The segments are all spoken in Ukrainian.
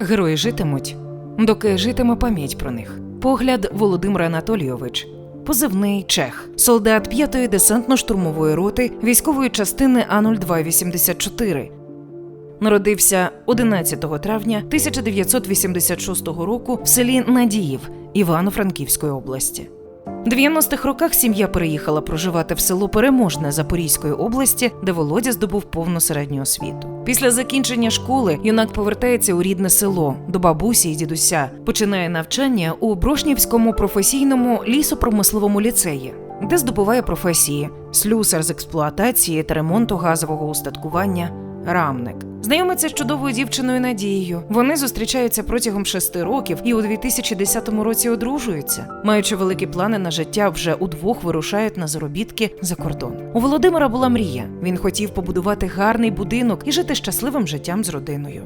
Герої житимуть, доки житиме пам'ять про них. Погляд Володимир Анатолійович. Позивний Чех, солдат 5-ї десантно-штурмової роти військової частини А0284. Народився 11 травня 1986 року в селі Надіїв Івано-Франківської області. В 90-х роках сім'я переїхала проживати в село Переможне Запорізької області, де Володя здобув повну середню освіту. Після закінчення школи юнак повертається у рідне село до бабусі і дідуся, починає навчання у Брошнівському професійному лісопромисловому ліцеї, де здобуває професії слюсар з експлуатації та ремонту газового устаткування. Рамник знайомиться з чудовою дівчиною Надією. Вони зустрічаються протягом шести років і у 2010 році одружуються. Маючи великі плани на життя, вже удвох вирушають на заробітки за кордон. У Володимира була мрія. Він хотів побудувати гарний будинок і жити щасливим життям з родиною.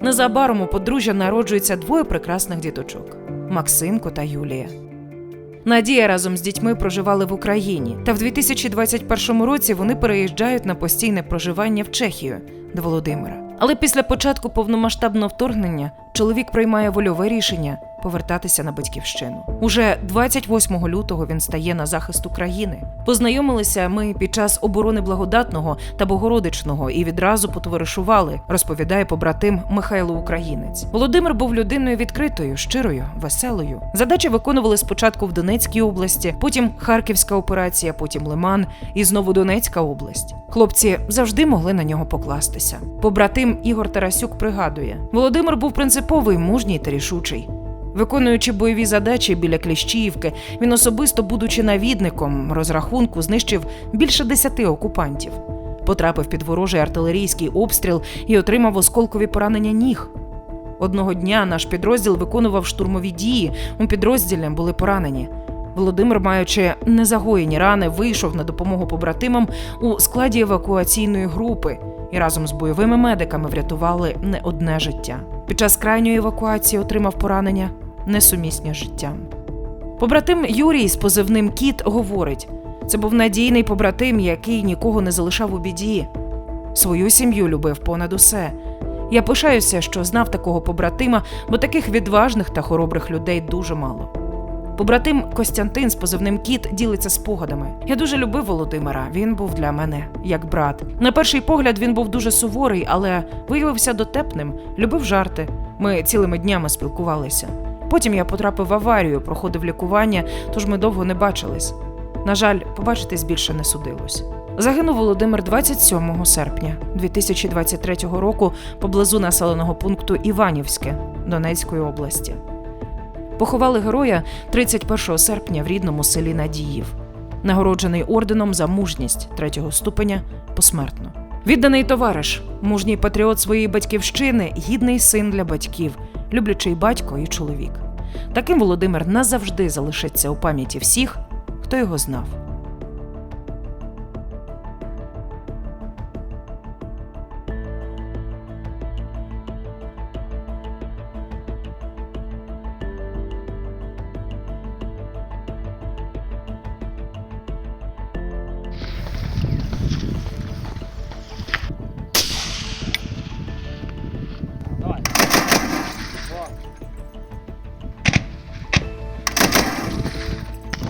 Незабаром у подружжя народжується двоє прекрасних діточок Максимко та Юлія. Надія разом з дітьми проживали в Україні, та в 2021 році вони переїжджають на постійне проживання в Чехію до Володимира. Але після початку повномасштабного вторгнення чоловік приймає вольове рішення повертатися на батьківщину. Уже 28 лютого він стає на захист України. Познайомилися ми під час оборони благодатного та Богородичного і відразу потоваришували, розповідає побратим Михайло Українець. Володимир був людиною відкритою, щирою, веселою. Задачі виконували спочатку в Донецькій області, потім Харківська операція, потім Лиман і знову Донецька область. Хлопці завжди могли на нього покластися. Побратим Ігор Тарасюк пригадує: Володимир був принциповий, мужній та рішучий. Виконуючи бойові задачі біля Кліщіївки, він особисто, будучи навідником розрахунку, знищив більше десяти окупантів. Потрапив під ворожий артилерійський обстріл і отримав осколкові поранення ніг. Одного дня наш підрозділ виконував штурмові дії. У підрозділі були поранені. Володимир, маючи незагоєні рани, вийшов на допомогу побратимам у складі евакуаційної групи і разом з бойовими медиками врятували не одне життя. Під час крайньої евакуації отримав поранення несумісні з життям. Побратим Юрій з позивним Кіт говорить: це був надійний побратим, який нікого не залишав у біді. Свою сім'ю любив понад усе. Я пишаюся, що знав такого побратима, бо таких відважних та хоробрих людей дуже мало. Побратим Костянтин з позивним Кіт ділиться спогадами. Я дуже любив Володимира. Він був для мене як брат. На перший погляд він був дуже суворий, але виявився дотепним, любив жарти. Ми цілими днями спілкувалися. Потім я потрапив в аварію, проходив лікування, тож ми довго не бачились. На жаль, побачитись більше не судилось. Загинув Володимир 27 серпня 2023 року поблизу населеного пункту Іванівське Донецької області. Поховали героя 31 серпня в рідному селі Надіїв, нагороджений орденом за мужність третього ступеня посмертно. Відданий товариш, мужній патріот своєї батьківщини, гідний син для батьків, люблячий батько і чоловік. Таким Володимир назавжди залишиться у пам'яті всіх, хто його знав.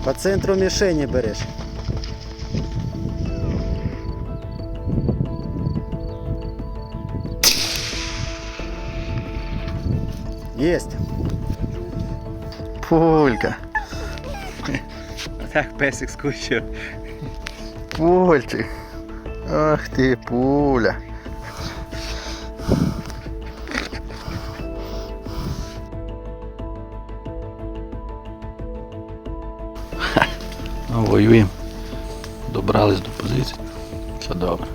По центру мішені береш. Єсть. Пулька. Так, песик скучив. Пульчик. Ах ти, пуля. Ну, воюємо. Добрались до позиції. Все добре.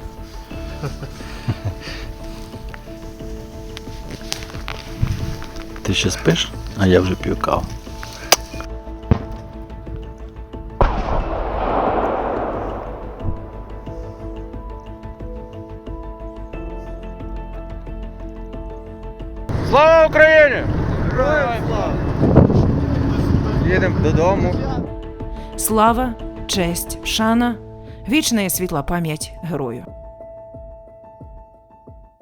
Ти ще спиш, а я вже п'ю каву. Слава Україні! Їдемо додому. Слава, честь, шана, вічна і світла пам'ять герою.